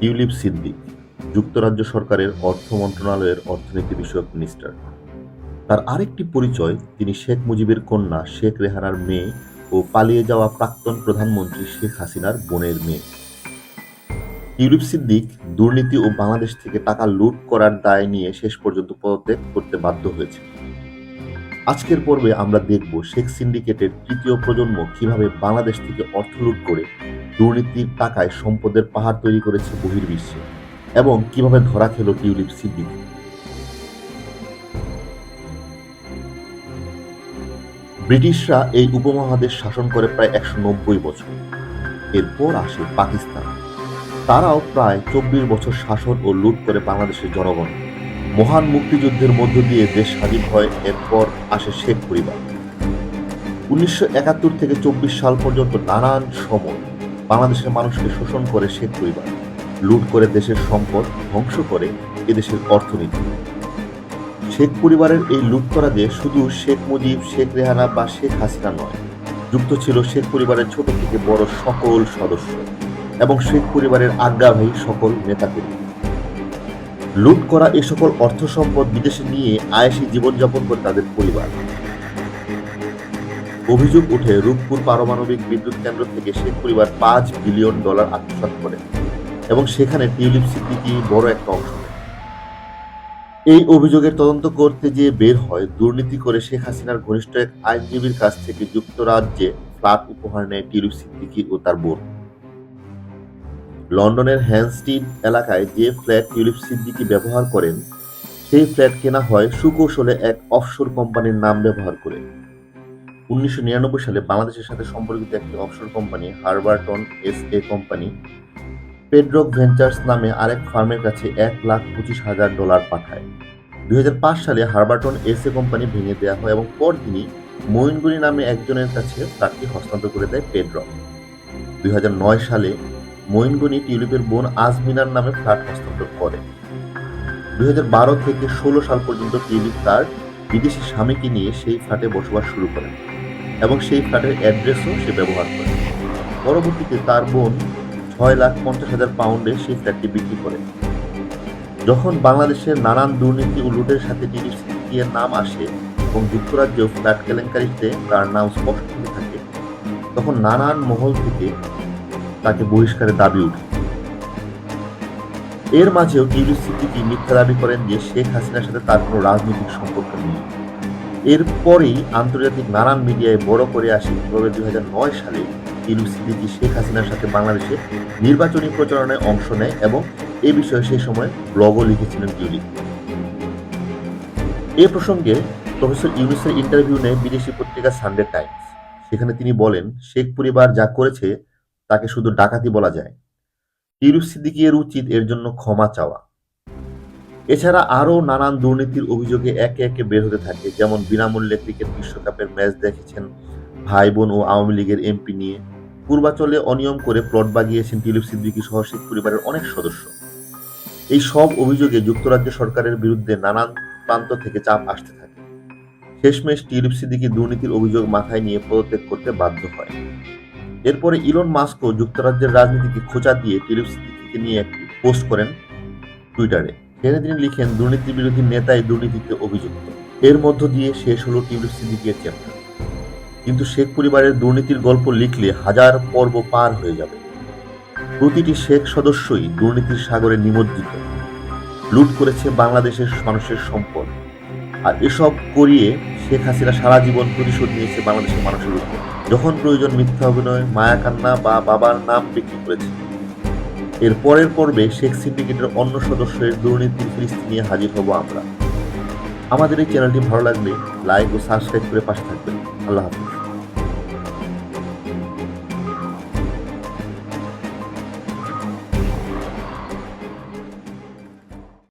Tulip Siddique, যুক্তরাজ্য সরকারের অর্থ মন্ত্রণালয়ের অর্থনীতি বিষয়ক মিনিস্টার। তার আরেকটি পরিচয়, তিনি শেখ মুজিবের কন্যা শেখ রেহানার মেয়ে ও পালিয়ে যাওয়া প্রাক্তন প্রধানমন্ত্রী শেখ হাসিনার বোনের মেয়ে। টিউলিপ সিদ্দিক দুর্নীতি ও বাংলাদেশ থেকে টাকা লুট করার দায় নিয়ে শেষ পর্যন্ত পদত্যাগ করতে বাধ্য হয়েছে আজকের পর্বে আমরা দেখব শেখ সিন্ডিকেটের তৃতীয় প্রজন্ম কীভাবে বাংলাদেশ থেকে অর্থ লুট করে দুর্নীতির টাকায় সম্পদের পাহাড় তৈরি করেছে বহির্বিশ্বে এবং কীভাবে ধরা খেল টিউলিপ সিদ্দিক। ব্রিটিশরা এই উপমহাদেশ শাসন করে প্রায় একশো নব্বই বছর। এরপর আসে পাকিস্তান। তারাও প্রায় চব্বিশ বছর শাসন ও লুট করে বাংলাদেশের জনগণ। মহান মুক্তিযুদ্ধের মধ্য দিয়ে দেশ স্বাধীন হয়, এরপর আসে শেখ পরিবার। উনিশশো একাত্তর থেকে চব্বিশ সাল পর্যন্ত নানান সময় বাংলাদেশের মানুষকে শোষণ করে শেখ পরিবার, লুট করে দেশের সম্পদ, ধ্বংস করে এদেশের অর্থনীতি। শেখ পরিবারের এই লুট করা দিয়ে শুধু শেখ মুজিব, শেখ রেহানা বা শেখ হাসিনা নয়, যুক্ত ছিল শেখ পরিবারের ছোট থেকে বড় সকল সদস্য এবং শেখ পরিবারের আজ্ঞাবাহী সকল নেতাকর্মী। লুট করা এই সকল অর্থ সম্পদ বিদেশে নিয়ে আয়েসি জীবনযাপন করে তাদের পরিবার। অভিযোগ উঠে রূপপুর পারমাণবিক বিদ্যুৎ কেন্দ্র থেকে শেখ পরিবার পাঁচ বিলিয়ন ডলার আত্মসাৎ করে এবং সেখানে টিউলিপ সিদ্দিকি বড় একটা অংশ। এই অভিযোগের তদন্ত করতে গিয়ে বের হয় দুর্নীতি করে শেখ হাসিনার ঘনিষ্ঠ এক আইনজীবীর কাছ থেকে যুক্তরাজ্যে ফ্ল্যাট উপহার নেয় টিউলিপ সিদ্দিকি ও তার বোন। লন্ডনের হ্যান্ডস্টিড এলাকায় যে ফ্ল্যাট টিউলিপ সিদ্দিকি ব্যবহার করেন, সেই ফ্ল্যাট কেনা হয় সুকৌশলে এক অফশোর কোম্পানির নাম ব্যবহার করে। উনিশশো নিরানব্বই সালে বাংলাদেশের সাথে সম্পর্কিত একটি offshore company Harbourton S A company Pedrock ventures নামে আরেক ফার্মের কাছে এক লাখ পঁচিশ হাজার ডলার পাঠায়। দুই হাজার পাঁচ সালে হারবারটন এস এ কোম্পানি ভেঙে দেওয়া হয় এবং পরদিনই মঈনগুড়ি নামে একজনের কাছে ফ্ল্যাটটি হস্তান্তর করে দেয় পেড্রক দুই হাজার নয় সালে মঈনগনি টিউলিপের বোন আজমিনার নামে ফ্ল্যাট হস্তান্তর করে। দুই হাজার বারো থেকে ষোলো সাল পর্যন্ত টিউলিপ তার বিদেশি স্বামীকে নিয়ে সেই ফ্ল্যাটে বসবাস শুরু করেন। এবং সেই ফ্ল্যাটের অ্যাড্রেসও সে ব্যবহার করে। পরবর্তীতে তার বোন ছয় লাখ পঞ্চাশ হাজার পাউন্ডে সেই ফ্ল্যাটটি বিক্রি করে। যখন বাংলাদেশের নানান দুর্নীতি ও লুটের সাথে সিদ্দিকির নাম আসে এবং যুক্তরাজ্যেও ফ্ল্যাট কেলেঙ্কারিতে তার নাম স্পষ্ট হয়ে থাকে, তখন নানান মহল থেকে তাকে বহিষ্কারের দাবি উঠে এর মাঝেও টিউলিপ সিদ্দিকি মিথ্যা দাবি করেন যে শেখ হাসিনার সাথে তার কোনো রাজনৈতিক সম্পর্ক নেই। এরপরেই আন্তর্জাতিক নানান মিডিয়ায় বড় করে আসে কীভাবে দুই সালে টিউলিপ সিদ্দিকি শেখ হাসিনার সাথে বাংলাদেশে নির্বাচনী প্রচারণায় অংশ নেয় এবং এ বিষয়ে সেই সময় ব্লগও লিখেছিলেন টিউলিপ এ প্রসঙ্গে প্রফেসর ইউনুসের ইন্টারভিউ নেয় বিদেশি পত্রিকা সানডে টাইমস সেখানে তিনি বলেন, শেখ পরিবার যা করেছে তাকে শুধু ডাকাতি বলা যায়। টিউলিপ সিদ্দিকি এর উচিত এর জন্য ক্ষমা চাওয়া। এছাড়া আরও নানান দুর্নীতির অভিযোগে একে একে বের হতে থাকে, যেমন বিনামূল্যে ক্রিকেট বিশ্বকাপের ম্যাচ দেখেছেন ভাই বোন ও আওয়ামী লীগের এমপি নিয়ে। পূর্বাচলে অনিয়ম করে প্লট বাগিয়েছেন টিউলিপ সিদ্দিকি সহ শেখ পরিবারের অনেক সদস্য। এই সব অভিযোগে যুক্তরাজ্য সরকারের বিরুদ্ধে নানান প্রান্ত থেকে চাপ আসতে থাকে। শেষমেশ টিউলিপ সিদ্দিকি দুর্নীতির অভিযোগ মাথায় নিয়ে পদত্যাগ করতে বাধ্য হয়। এরপরে ইলন মাস্কও যুক্তরাজ্যের রাজনীতিকে খোঁচা দিয়ে টিউলিপ সিদ্দিকিকে নিয়ে একটি পোস্ট করেন টুইটারে। সেখানে তিনি লিখেন দুর্নীতি বিরোধী নেতাই দুর্নীতিতে অভিযুক্ত। এর মধ্য দিয়ে শেষ হলো টিউলিপ সিদ্দিকের চ্যাপ্টার কিন্তু শেখ পরিবারের দুর্নীতির গল্প লিখলে হাজার পর্ব পার হয়ে যাবে। প্রতিটি শেখ সদস্যই দুর্নীতির সাগরে নিমজ্জিত। লুট করেছে বাংলাদেশের মানুষের সম্পদ। আর এসব করিয়ে শেখ হাসিনা সারা জীবন প্রতিশোধ নিয়েছে বাংলাদেশের মানুষের উপর। যখন প্রয়োজন মিথ্যা অভিনয় মায়া কান্না বা বাবার নাম বিক্রি করেছে এর পরের পর্বে শেখ সিন্ডিকেটের অন্য সদস্যের দুর্নীতির ফিরিস্তি নিয়ে হাজির হব আমরা। আমাদের এই চ্যানেলটি ভালো লাগলে লাইক ও সাবস্ক্রাইব করে পাশে থাকবেন। আল্লাহ হাফিজ।